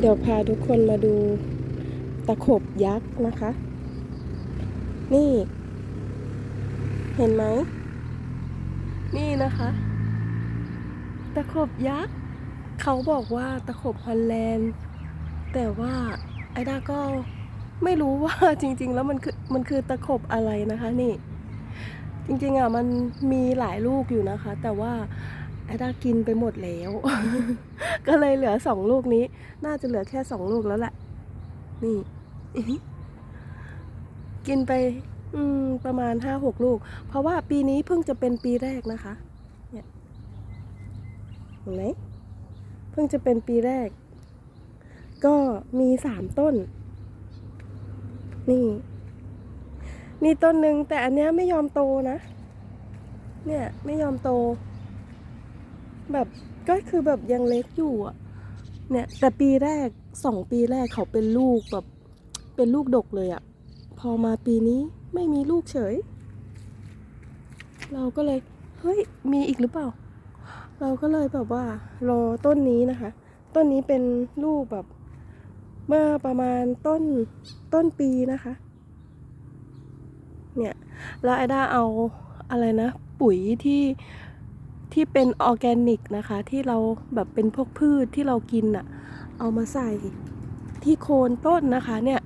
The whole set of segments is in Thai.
เดี๋ยวพาทุกคนมาดูตะขบยักษ์นะคะ นี่ เห็นไหม นี่นะคะ ตะขบยักษ์เขาบอกว่าตะขบฮอลแลนด์ แต่ว่าไอดาก็ไม่รู้ว่าจริง ๆ แล้วมันคือมันคือตะขบอะไรนะคะนี่ จริงๆอะมันมีหลายลูกอยู่นะคะ แต่ว่า ไอดากินไปหมดแล้ว ก็เลยเหลือสองลูกนี้ น่าจะเหลือแค่สองลูกแล้วแหละ นี่ กินไป อืม ประมาณห้าหกลูก เพราะว่าปีนี้เพิ่งจะเป็นปีแรกนะคะ เนี่ยเห็นไหมเพิ่งจะเป็นปีแรก ก็มีสามต้น นี่ นี่ต้นหนึ่งแต่อันเนี้ยไม่ยอมโตนะ เนี่ย ไม่ยอมโต แบบก็คือแบบยังเล็กอยู่อะเนี่ยแต่ปีแรกสองปีแรกเขาเป็นลูกแบบเป็นลูกดกเลยอะ่ะ พอมาปีนี้ไม่มีลูกเฉย เราก็เลย เฮ้ย มีอีกหรือเปล่า เราก็เลยแบบว่ารอต้นนี้นะคะ ต้นนี้เป็นลูกแบบ เมื่อประมาณต้นต้นปีนะคะ เนี่ยแล้วไอด้าเอาอะไรนะ ปุ๋ยที่ ที่เป็นออร์แกนิกนะคะ ที่เราแบบเป็นพวกพืชที่เรากินอะเอามาใส่ที่โคนต้นนะคะเนี่ย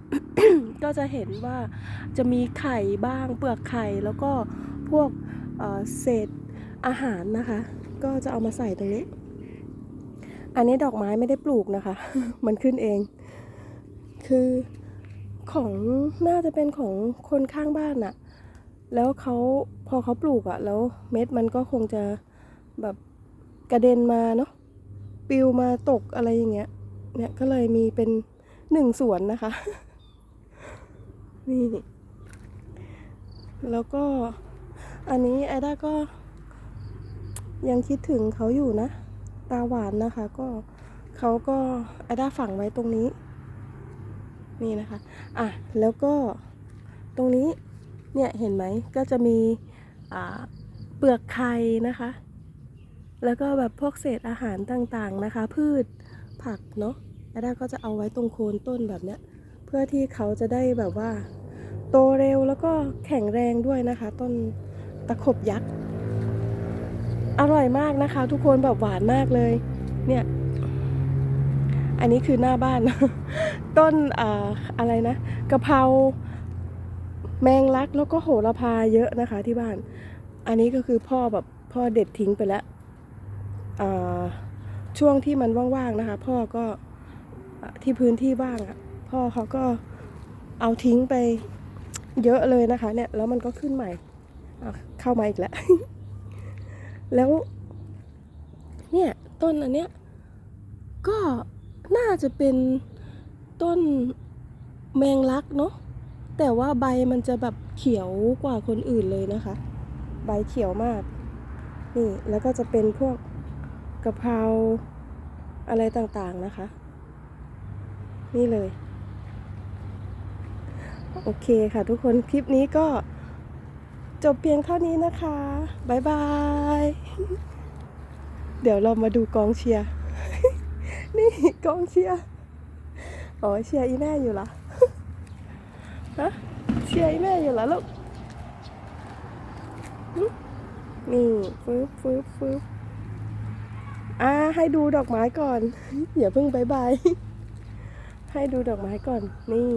ก็จะเห็นว่าจะมีไข่บ้างเปลือกไข่แล้วก็พวกเเศษอาหารนะคะ ก็จะเอามาใส่ตรงนี้ อันนี้ดอกไม้ไม่ได้ปลูกนะคะ มันขึ้นเอง คือของน่าจะเป็นของคนข้างบ้านอะแล้วเขาพอเขาปลูกอะแล้วเม็ดมันก็คงจะ แบบกระเด็นมาเนาะปลิวมาตกอะไรอย่างเงี้ยเนี่ยก็เลยมีเป็นหนึ่งสวนนะคะนี่แล้วก็อันนี้ไอด้าก็ ยังคิดถึงเขาอยู่นะ ตาหวานนะคะ ก็เขาก็ไอด้าฝังไว้ตรงนี้ นี่นะคะ อะ แล้วก็ตรงนี้เนี่ยเห็นไหมก็จะมีเปลือกไข่นะคะ แล้วก็แบบพวกเศษอาหารต่างๆนะคะ พืชผักเนาะไอด้าก็จะเอาไว้ตรงโคนต้นแบบเนี้ยเพื่อที่เขาจะได้แบบว่า โตเร็วแล้วก็แข็งแรงด้วยนะคะ ต้นตะขบยักษ์อร่อยมากนะคะ ทุกคนแบบหวานมากเลย เนี่ย อันนี้คือหน้าบ้าน ต้นอ่าอะไรนะกะเพราแมงลักแล้วก็โหระพาเยอะนะคะที่บ้าน อันนี้ก็คือพ่อแบบพ่อเด็ดทิ้งไปแล้ว ช่วงที่มันว่างๆนะคะ พ่อก็ที่พื้นที่ว่างอะพ่อเขาก็เอาทิ้งไปเยอะเลยนะคะ เนี่ยแล้วมันก็ขึ้นใหม่เข้ามาอีกแล้ว แล้ว เนี่ยต้นอันเนี้ยก็น่าจะเป็นต้นแมงลักเนาะแต่ว่าใบมันจะแบบเขียวกว่าคนอื่นเลยนะคะ ใบเขียวมาก นี่แล้วก็จะเป็นพวก กะเพราอะไรต่างๆนะคะ นี่เลย โอเคค่ะทุกคนคลิปนี้ก็จบเพียงเท่านี้นะคะบายบาย เดี๋ยวเรามาดูกองเชียร์ นี่กองเชียร์ อ๋อเชียร์อีแม่อยู่เหรอ ฮะเชียร์อีแม่อยู่เหรอลูก นี่ฟึบฟึบฟึบ อ่าให้ดูดอกไม้ก่อนอย่าเพิ่งบายบายให้ดูดอกไม้ก่อนนี่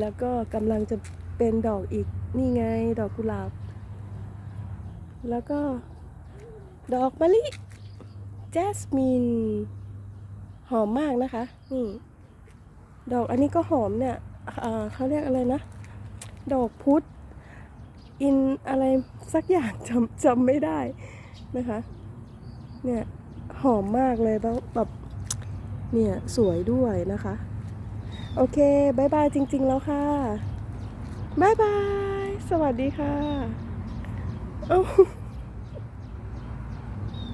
แล้วก็กำลังจะเป็นดอกอีกนี่ไงดอกกุหลาบ แล้วก็ ดอกมะลิแจสมินหอมมากนะคะ นี่ ดอกอันนี้ก็หอมเนี่ยเขาเรียกอะไรนะ ดอกพุธอินอะไรสักอย่างจำจำไม่ได้นะคะ เนี่ย หอมมากเลยแล้วแบบเนี่ย สวยด้วยนะคะ โอเคบายบายจริง ๆ แล้วค่ะบายบาย สวัสดีค่ะ เอ้า